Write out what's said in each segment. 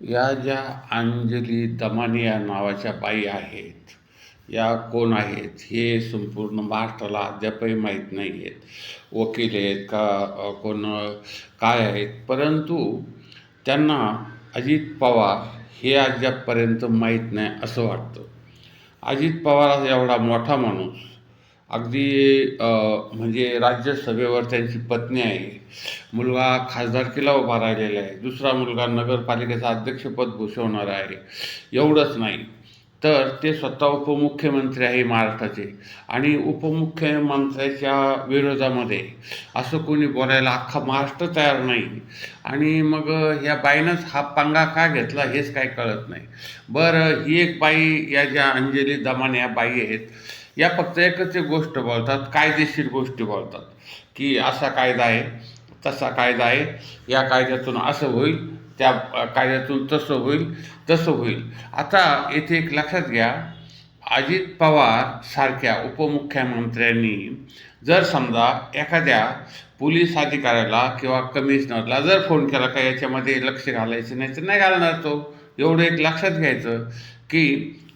या ज्या अंजली दमानी या नावाच्या बाई आहेत या कोण आहेत हे संपूर्ण महाराष्ट्राला अद्यापही माहीत नाही आहेत. वकील आहेत का कोण काय आहेत. परंतु त्यांना अजित पवार हे अद्यापपर्यंत माहीत नाही असं वाटतं. अजित पवार एवढा मोठा माणूस अगदी म्हणजे राज्यसभेवर त्यांची पत्नी आहे. मुलगा खासदारकीला उभा राहिलेला आहे. दुसरा मुलगा नगरपालिकेचा अध्यक्षपद भूषवणार आहे. एवढंच नाही. तर ते स्वतः उपमुख्यमंत्री आहे महाराष्ट्राचे आणि उपमुख्यमंत्र्याच्या विरोधामध्ये असं कोणी बोलायला अख्खा महाराष्ट्र तयार नाही. आणि मग ह्या बाईनंच हा पंगा का घेतला हेच काय कळत नाही. बरं ही एक बाई या ज्या अंजली दमान या बाई आहेत या फक्त एकच एक गोष्ट बोलतात कायदेशीर गोष्टी बोलतात की असा कायदा आहे तसा कायदा आहे. या कायद्यातून असं होईल त्या कायद्यातून तसं होईल तसं होईल. आता येथे एक लक्षात घ्या अजित पवार सारख्या उपमुख्यमंत्र्यांनी जर समजा एखाद्या पोलीस अधिकाऱ्याला किंवा कमिशनरला जर फोन केला का याच्यामध्ये लक्ष घालायचं नाही तर नाही घालणार तो. एवढं एक लक्षात घ्यायचं की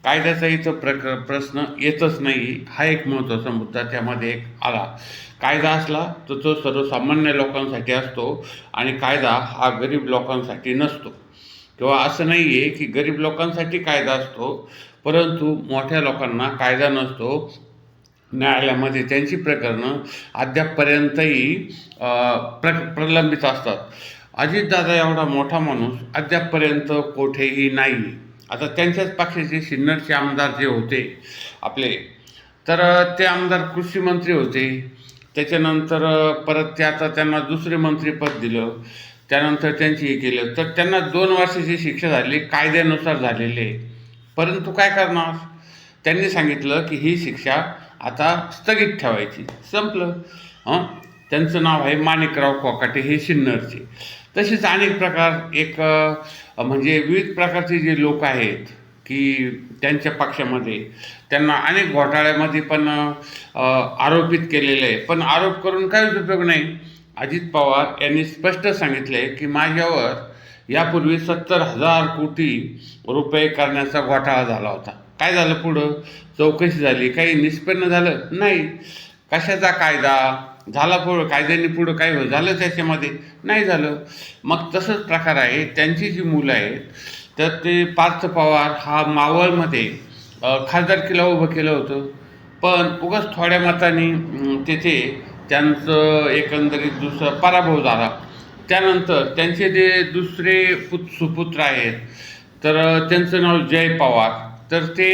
कायद्याचा इथं प्रक प्रश्न येतच नाही हा एक महत्त्वाचा मुद्दा त्यामध्ये एक आला. कायदा असला तर तो सर्वसामान्य लोकांसाठी असतो आणि कायदा हा गरीब लोकांसाठी नसतो. किंवा असं नाही आहे की गरीब लोकांसाठी कायदा असतो परंतु मोठ्या लोकांना कायदा नसतो. न्यायालयामध्ये त्यांची प्रकरणं अद्यापपर्यंतही प्र प्रलंबित असतात. अजितदादा एवढा मोठा माणूस अद्यापपर्यंत कोठेही नाही. आता त्यांच्याच पक्षाचे सिन्नरचे आमदार जे होते आपले तर ते आमदार कृषी मंत्री होते. त्याच्यानंतर परत ते आता त्यांना दुसरे मंत्रीपद दिलं. त्यानंतर त्यांची हे केलं. तर त्यांना दोन वर्षाची शिक्षा झाली कायद्यानुसार झालेली आहे. परंतु काय करणार? त्यांनी सांगितलं की ही शिक्षा आता स्थगित ठेवायची. संपलं. हं? त्यांचं नाव आहे माणिकराव कोकाटे हे सिन्नरचे तसेच अनेक प्रकार एक म्हणजे विविध प्रकारचे जे लोक आहेत की त्यांच्या पक्षामध्ये त्यांना अनेक घोटाळ्यामध्ये पण आरोपित केलेले आहे. पण आरोप करून काहीच उपयोग नाही. अजित पवार यांनी स्पष्ट सांगितले की माझ्यावर यापूर्वी सत्तर हजार कोटी रुपये करण्याचा घोटाळा झाला होता. काय झालं पुढं? चौकशी झाली. काही निष्पन्न झालं? नाही. कशाचा कायदा? झाला पुढं कायद्याने पुढं काय हो- झालं त्याच्यामध्ये? नाही झालं. मग तसंच प्रकार आहे. त्यांची जी मुलं आहेत तर ते पार्थ पवार हा मावळमध्ये खासदार खासदारकीला उभं केलं होतं. पण उगाच थोड्या मताने तेथे त्यांचं एकंदरीत दुसरा पराभव झाला. त्यानंतर त्यांचे जे दुसरे पुत सुपुत्र आहेत तर त्यांचं नाव जय पवार. तर ते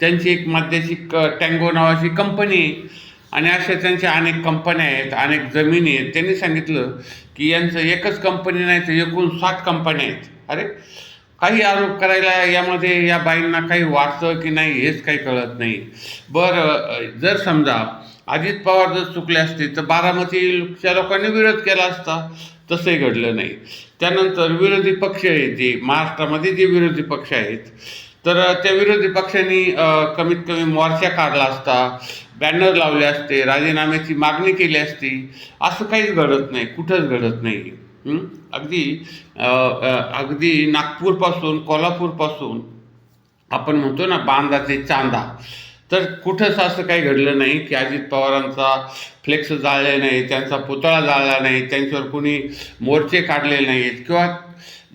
त्यांची एक मद्याची क टँगो नावाची कंपनी आहे आणि अशा त्यांच्या अनेक कंपन्या आहेत अनेक जमिनी आहेत. त्यांनी सांगितलं की यांचं एकच कंपनी नाही तर एकूण सात कंपन्या आहेत. अरे काही आरोप करायला यामध्ये या बाईंना काही वाटतं की नाही हेच काही कळत नाही. बरं जर समजा अजित पवार जर चुकले असते तर बारामतीच्या लोकांनी विरोध केला असता. तसंही घडलं नाही. त्यानंतर विरोधी पक्ष आहेत जे महाराष्ट्रामध्ये जे विरोधी पक्ष आहेत तर त्या विरोधी पक्षांनी कमीत कमी मोर्चा काढला असता बॅनर लावले असते राजीनाम्याची मागणी केली असती असं काहीच घडत नाही कुठंच घडत नाही. अगदी अगदी नागपूरपासून कोल्हापूरपासून आपण म्हणतो ना बांधा ते चांदा. तर कुठंच असं काही घडलं नाही की अजित पवारांचा फ्लेक्स जाळले नाही त्यांचा पुतळा जाळला नाही त्यांच्यावर कोणी मोर्चे काढलेले नाहीत किंवा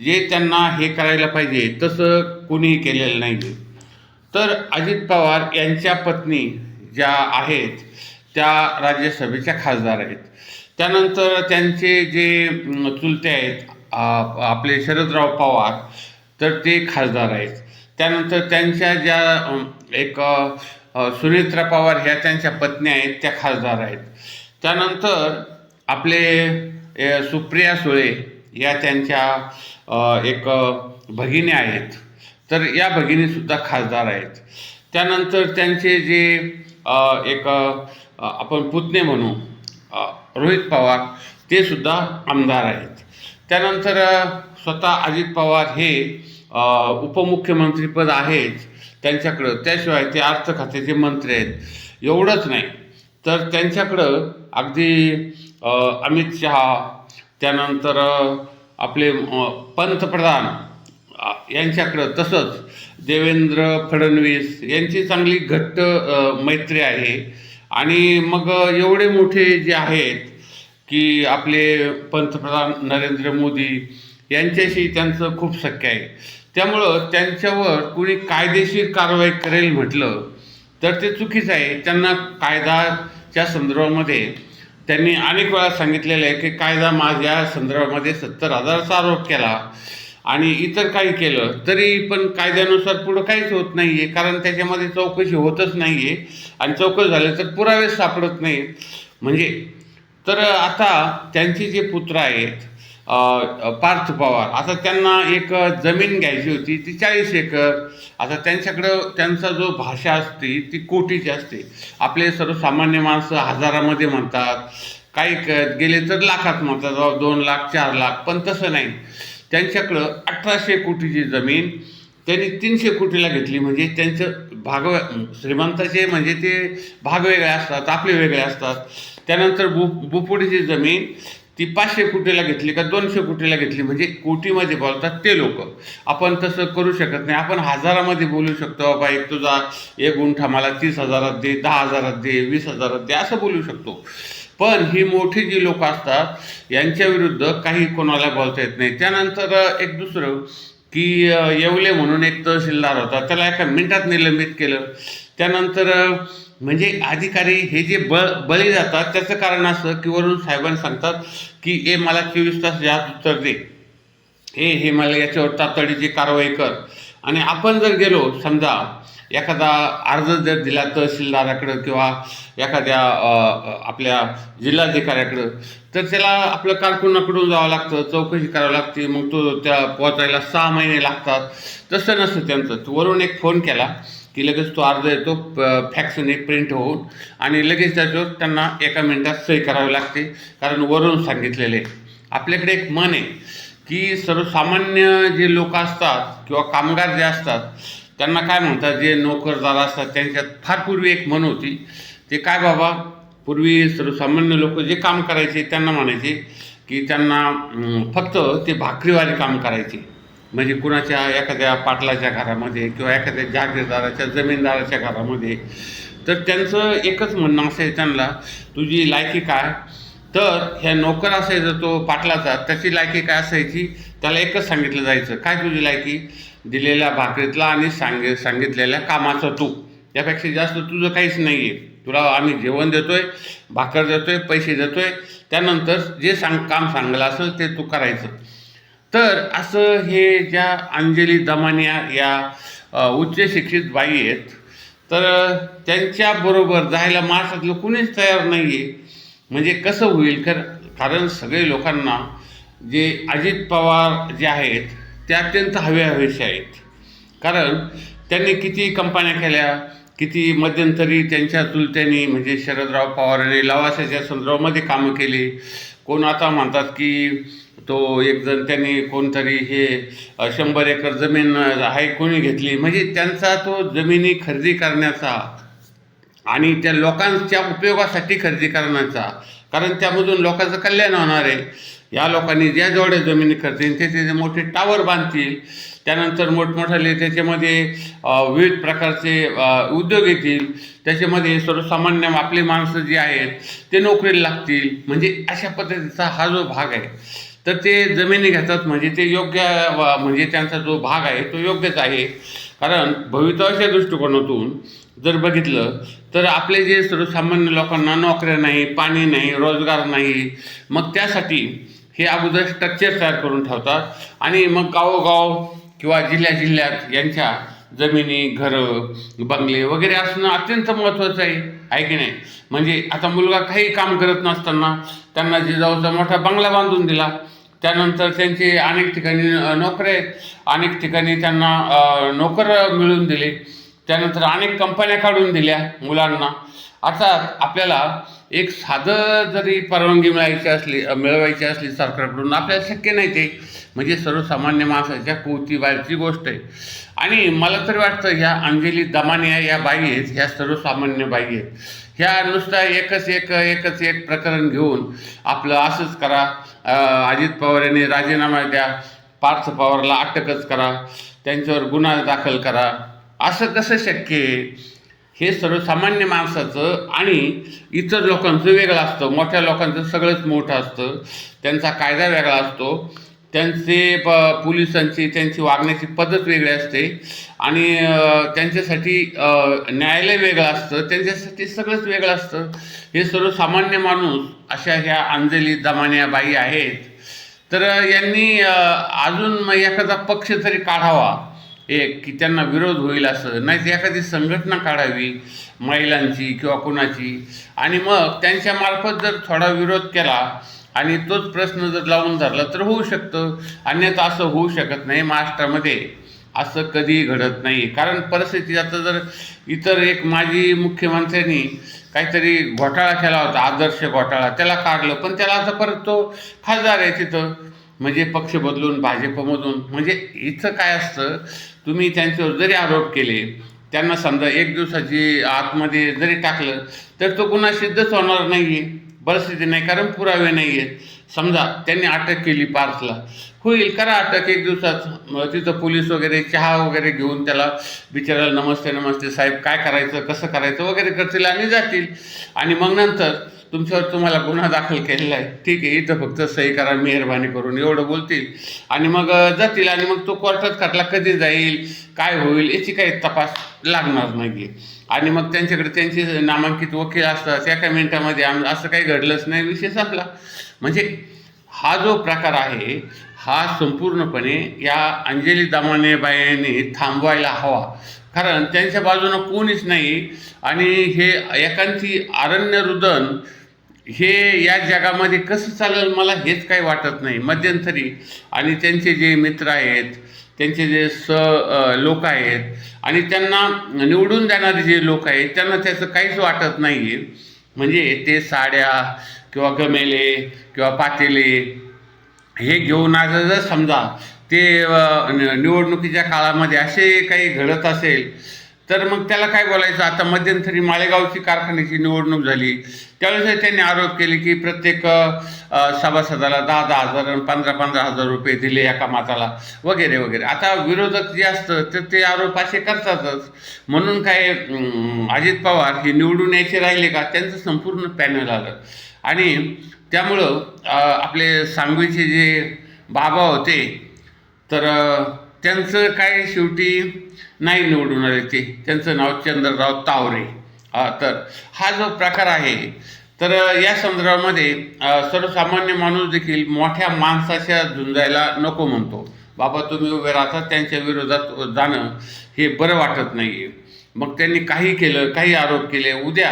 जे त्यांना हे करायला पाहिजे तसं कुणीही केलेलं नाही तर अजित पवार यांच्या पत्नी ज्या आहेत त्या राज्यसभेच्या खासदार आहेत. त्यानंतर त्यांचे जे चुलते आहेत आपले शरदराव पवार तर ते खासदार आहेत. त्यानंतर त्यांच्या ज्या एक सुनेत्रा पवार ह्या त्यांच्या पत्नी आहेत त्या खासदार आहेत. त्यानंतर आपले सुप्रिया सुळे या त्यांच्या एक भगिनी आहेत. तर या भगिनीसुद्धा खासदार आहेत. त्यानंतर त्यांचे जे एक आपण पुतणे म्हणू रोहित पवार ते सुद्धा आमदार आहेत. त्यानंतर स्वतः अजित पवार हे उपमुख्यमंत्रीपद आहेच त्यांच्याकडं. त्याशिवाय ते अर्थ खात्याचे मंत्री आहेत. एवढंच नाही. तर त्यांच्याकडं अगदी अमित शहा त्यानंतर आपले पंतप्रधान यांच्याकडं तसंच देवेंद्र फडणवीस यांची चांगली घट्ट मैत्री आहे. आणि मग एवढे मोठे जे आहेत की आपले पंतप्रधान नरेंद्र मोदी यांच्याशी त्यांचं खूप शक्य आहे. त्यामुळं त्यांच्यावर कुणी कायदेशीर कारवाई करेल म्हटलं तर ते चुकीचं आहे. त्यांना कायदाच्या संदर्भामध्ये त्यांनी अनेक वेळा सांगितलेलं आहे की कायदा माझ्या संदर्भामध्ये सत्तर हजाराचा आरोप केला आणि इतर काही केलं तरी पण कायद्यानुसार पुढं काहीच होत नाही आहे कारण त्याच्यामध्ये चौकशी होतच नाही आहे आणि चौकशी झाली तर पुरावे सापडत नाही म्हणजे तर आता त्यांचे जे पुत्र आहेत पार्थ पवार. आता त्यांना एक जमीन घ्यायची होती ती चाळीस एकर. आता त्यांच्याकडं त्यांचा जो भाषा असते ती कोटीची असते. आपले सर्वसामान्य माणसं हजारामध्ये म्हणतात. काही क- गेले तर लाखात म्हणतात बाबा दोन लाख चार लाख. पण तसं नाही. त्यांच्याकडं अठराशे कोटीची जमीन त्यांनी तीनशे कोटीला घेतली. म्हणजे त्यांचं भाग श्रीमंताचे म्हणजे ते भाग वेगळे असतात आपले वेगळे असतात. त्यानंतर बु बुपुडीची जमीन ती पाचशे कोटीला घेतली का दोनशे कोटीला घेतली म्हणजे कोटीमध्ये बोलतात ते लोक. आपण तसं करू शकत नाही. आपण हजारामध्ये बोलू शकतो बाबा एक तुझा एक गुंठा मला तीस हजारात दे दहा हजारात दे वीस हजारात दे असं बोलू शकतो. पण ही मोठी जी लोक असतात यांच्या विरुद्ध काही कोणाला बोलता येत नाही. त्यानंतर एक दुसरं की येवले म्हणून एक तहसीलदार होता. त्याला एका मिनिटात निलंबित केलं. त्यानंतर म्हणजे अधिकारी हे जे बळ बळी जातात त्याचं कारण असं की वरून साहेबांनी सांगतात की ए मला चोवीस तास यात उत्तर दे. हे हे मला याच्यावर तातडीची कारवाई कर. आणि आपण जर गेलो समजा एखादा अर्ज जर दिला तहसीलदाराकडं किंवा एखाद्या आपल्या जिल्हाधिकाऱ्याकडं तर त्याला आपलं कारकुनाकडून जावं लागतं चौकशी करावी लागते मग तो त्या पोचायला सहा महिने लागतात. तसं नसतं त्यांचं. वरून एक फोन केला. की लगेच तो अर्ज येतो फॅक्सने प्रिंट होऊन आणि लगेच त्याच्यावर त्यांना एका मिनिटात सही करावी लागते. कारण वरून सांगितलेले. आहे. आपल्याकडे एक मन आहे की सर्वसामान्य जे लोक असतात किंवा कामगार जे असतात त्यांना काय म्हणतात जे नोकरदार असतात त्यांच्यात फार पूर्वी एक म्हण होती. ते काय बाबा पूर्वी सर्वसामान्य लोक जे काम करायचे त्यांना म्हणायचे की त्यांना फक्त ते भाकरीवारी काम करायचे. म्हणजे कुणाच्या एखाद्या पाटलाच्या घरामध्ये किंवा एखाद्या जागीरदाराच्या जमीनदाराच्या घरामध्ये तर त्यांचं एकच म्हणणं असायचं त्यांना तुझी लायकी काय? तर ह्या नोकर असायचा तो पाटलाचा त्याची लायकी काय असायची? त्याला एकच सांगितलं जायचं काय तुझी लायकी? दिलेल्या भाकरीतला आणि सांगे सांगितलेल्या कामाचं तू यापेक्षा जास्त तुझं काहीच नाही आहे तुला आम्ही जेवण देतोय भाकर देतोय पैसे देतोय. त्यानंतर जे सांग काम सांगलं असेल ते तू करायचं. तर असं हे ज्या अंजली दमानिया या उच्च शिक्षित बाई आहेत तर त्यांच्याबरोबर जायला महाराष्ट्रातलं कुणीच तयार नाही आहे म्हणजे कसं होईल? कर कारण सगळे लोकांना जे अजित पवार जे आहेत ते अत्यंत हवे हवेसे आहेत. कारण त्यांनी किती कंपन्या केल्या किती मध्यंतरी त्यांच्या चुलत्यांनी म्हणजे शरदराव पवारांनी लवासाच्या संदर्भामध्ये कामं केली. कोण आता म्हणतात की तो एक जण त्यांनी कोणतरी हे शंभर एकर जमीन आहे कोणी घेतली? म्हणजे त्यांचा तो जमिनी खरेदी करण्याचा आणि त्या लोकांच्या उपयोगासाठी खरेदी करण्याचा. कारण त्यामधून लोकांचं कल्याण होणार आहे. या लोकांनी ज्या जेवढ्या जमिनी करतील ते ते मोठे टावर बांधतील त्यानंतर मोठमोठाले त्याच्यामध्ये विविध प्रकारचे उद्योग येतील त्याच्यामध्ये सर्वसामान्य आपले माणसं जी आहेत ते नोकरीला लागतील. म्हणजे अशा पद्धतीचा हा जो भाग आहे. तर ते जमिनी घेतात म्हणजे ते योग्य म्हणजे त्यांचा जो भाग आहे तो योग्यच आहे. कारण भवितव्याच्या दृष्टिकोनातून जर बघितलं तर आपले जे सर्वसामान्य लोकांना नोकऱ्या नाही पाणी नाही रोजगार नाही मग त्यासाठी हे अगोदर स्ट्रक्चर तयार करून ठेवतात. आणि मग गावोगाव किंवा जिल्ह्या जिल्ह्यात यांच्या जमिनी घरं बंगले वगैरे असणं अत्यंत महत्त्वाचं आहे. आहे की नाही? म्हणजे आता मुलगा काही काम करत नसताना त्यांना जिजाऊचा मोठा बंगला बांधून दिला त्यानंतर त्यांची अनेक ठिकाणी नोकरे नोकऱ्या आहेत अनेक ठिकाणी त्यांना नोकर मिळवून दिले. त्यानंतर अनेक कंपन्या काढून दिल्या मुलांना. अर्थात आपल्याला एक साधं जरी परवानगी मिळायची असली मिळवायची असली सरकारकडून आपल्याला शक्य नाही ते. म्हणजे सर्वसामान्य माणसाच्या कौतीबाहेरची गोष्ट आहे. आणि मला तरी वाटतं ह्या अंजली दमानिया या बाई आहेत ह्या सर्वसामान्य बाई आहेत. ह्या नुसता एकच एक एकच एक प्रकरण घेऊन आपलं असंच करा. अजित पवार यांनी राजीनामा द्या. पार्थ पवारला अटकच करा. त्यांच्यावर गुन्हा दाखल करा. असं कसं शक्य आहे? हे सर्वसामान्य माणसाचं आणि इतर लोकांचं वेगळं असतं. मोठ्या लोकांचं सगळंच मोठं असतं. त्यांचा कायदा वेगळा असतो. त्यांचे प पोलिसांची त्यांची वागण्याची पद्धत वेगळी असते. आणि त्यांच्यासाठी न्यायालय वेगळं असतं. त्यांच्यासाठी सगळंच वेगळं असतं. हे सर्वसामान्य माणूस अशा ह्या अंजली दमान्या बाई आहेत. तर यांनी अजून मग एखादा पक्ष तरी काढावा. एक की त्यांना विरोध होईल असं. नाही तर एखादी संघटना काढावी महिलांची किंवा कुणाची. आणि मग त्यांच्यामार्फत जर थोडा विरोध केला आणि तोच प्रश्न जर लावून धरला तर होऊ शकतं. अन्यथा असं होऊ शकत नाही महाराष्ट्रामध्ये. असं कधीही घडत नाही कारण परिस्थिती आता जर इतर एक माजी मुख्यमंत्र्यांनी काहीतरी घोटाळा केला होता आदर्श घोटाळा त्याला काढलं पण त्याला आता परत तो खासदार आहे तिथं. म्हणजे पक्ष बदलून भाजपमधून म्हणजे इथं काय असतं तुम्ही त्यांच्यावर जरी आरोप केले त्यांना समजा एक दिवसाची आतमध्ये जरी टाकलं तर तो गुन्हा सिद्धच होणार नाही आहे परिस्थिती नाही कारण पुरावे नाही आहेत समजा त्यांनी अटक केली पार्थला होईल करा अटक एक दिवसात. मग तिथं पोलीस वगैरे चहा वगैरे घेऊन त्याला बिचारायला नमस्ते नमस्ते साहेब काय करायचं कसं करायचं वगैरे करतील आणि जातील. आणि मग नंतर तुमच्यावर तुम्हाला गुन्हा दाखल केलेला आहे. ठीक आहे इथं फक्त सही करा मेहरबानी करून एवढं बोलतील. आणि मग जातील आणि मग तो कोर्टात खटला कधी जाईल काय होईल याची काही तपास लागणार नाही आहे आणि मग त्यांच्याकडे त्यांचे नामांकित वकील असतात एका मिनिटामध्ये आम असं काही घडलंच नाही विषय संपला. म्हणजे हा जो प्रकार आहे हा संपूर्णपणे या अंजली दामाने बायांनी थांबवायला हवा. कारण त्यांच्या बाजूनं कोणीच नाही आणि हे एकांची अरण्य रुदन हे या जगामध्ये कसं चालेल मला हेच काही वाटत नाही. मध्यंतरी आणि त्यांचे जे मित्र आहेत त्यांचे जे स लोक आहेत आणि त्यांना निवडून देणारे जे लोक आहेत त्यांना त्याचं काहीच वाटत नाही आहे म्हणजे ते साड्या किंवा गमेले किंवा पातेले हे घेऊन आज जर समजा ते निवडणुकीच्या काळामध्ये असे काही घडत असेल तर मग त्याला काय बोलायचं? आता मध्यंतरी माळेगावची कारखान्याची निवडणूक झाली. त्यावेळेस त्यांनी आरोप केले की प्रत्येक सभासदाला दहा दहा हजार आणि पंधरा पंधरा हजार रुपये दिले एका माताला वगैरे वगैरे. आता विरोधक जे असतं तर ते आरोप असे करतातच. म्हणून काय अजित पवार हे निवडून यायचे राहिले का? त्यांचं संपूर्ण पॅनल आलं. आणि त्यामुळं आपले सांगवीचे जे बाबा होते तर त्यांचं काय शेवटी नाही निवडून आले ते. त्यांचं नाव चंद्रराव तावरे. हा तर हा जो प्रकार आहे तर या संदर्भामध्ये सर्वसामान्य माणूस देखील मोठ्या माणसाच्या झुंजायला नको म्हणतो. बाबा तुम्ही उभे राहता त्यांच्या विरोधात जाणं हे बरं वाटत नाही आहे मग त्यांनी काही केलं काही आरोप केले. उद्या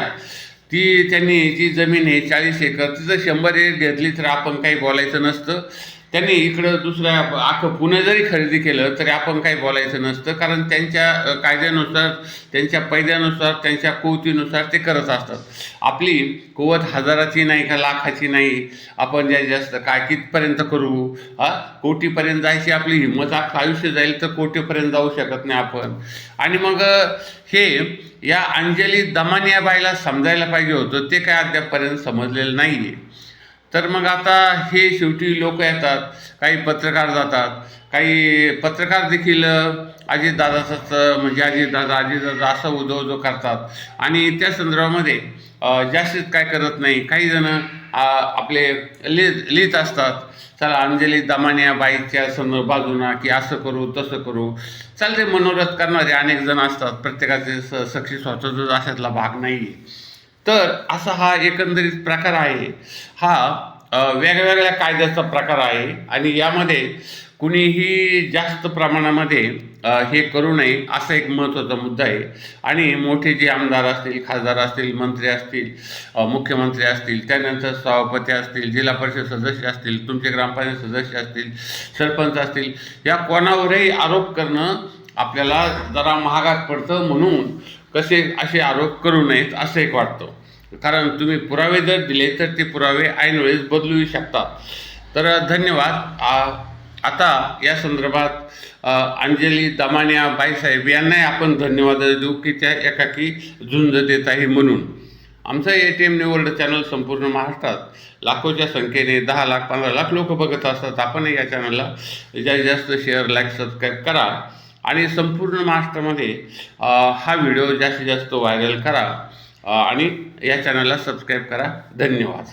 ती त्यांनी जी जमीन आहे चाळीस एकर तिचं शंभर एक घेतली तर आपण काही बोलायचं नसतं. त्यांनी इकडं दुसऱ्या अख्खं पुणे जरी खरेदी केलं तरी आपण काही बोलायचं नसतं. कारण त्यांच्या कायद्यानुसार त्यांच्या पैद्यानुसार त्यांच्या कुवतीनुसार ते करत असतात. आपली कुवत हजाराची नाही का लाखाची नाही? आपण ज्या जास्त काय कितपर्यंत करू? हा कोटीपर्यंत जायची आपली हिंमत अख्खं आयुष्य जाईल तर कोटीपर्यंत जाऊ शकत नाही आपण. आणि मग हे या अंजली दमानिया बाईला समजायला पाहिजे होतं. ते काय अद्यापपर्यंत समजलेलं नाही आहे तर मग आता हे शेवटी लोक येतात काही पत्रकार जातात. काही पत्रकार देखील अजितदादाचाच म्हणजे अजितदादा अजितदादा असं उदो उदो करतात. आणि त्या संदर्भामध्ये जास्तीत काय करत नाही. काही जण आपले लिहित लिहित असतात. चला अंजली दमानिया बाईच्या समोर बाजूना की असं करू तसं करू. चालते मनोरथ करणारे अनेक जण असतात. प्रत्येकाचे स सक्षी स्वतःचा अशातला भाग नाही आहे तर असा हा एकंदरीत प्रकार आहे. हा वेगवेगळ्या कायद्याचा प्रकार आहे आणि यामध्ये कुणीही जास्त प्रमाणामध्ये हे करू नये असा एक महत्त्वाचा मुद्दा आहे. आणि मोठे जे आमदार असतील खासदार असतील मंत्री असतील मुख्यमंत्री असतील त्यानंतर सभापती असतील जिल्हा परिषद सदस्य असतील तुमचे ग्रामपंचायत सदस्य असतील सरपंच असतील या कोणावरही आरोप करणं आपल्याला जरा महागात पडतं म्हणून कसे असे आरोप करू नयेत असं एक वाटतं. कारण तुम्ही पुरावे जर दिले तर ते पुरावे ऐनवेळेस बदलू शकतात. तर धन्यवाद. आ- आता या संदर्भात अंजली दमानिया बाईसाहेब यांनाही आपण धन्यवाद देऊ की त्या एकाकी झुंज देत आहे म्हणून. आमचं ए टी एम निवड चॅनल संपूर्ण महाराष्ट्रात लाखोच्या संख्येने दहा लाख पंधरा लाख लोक बघत असतात. आपणही या चॅनलला जास्तीत जास्त शेअर लाईक सबस्क्राईब करा. आणि संपूर्ण महाराष्ट्रामध्ये हा व्हिडिओ जास्तीत जास्त व्हायरल करा आणि या चॅनलला सबस्क्राईब करा. धन्यवाद.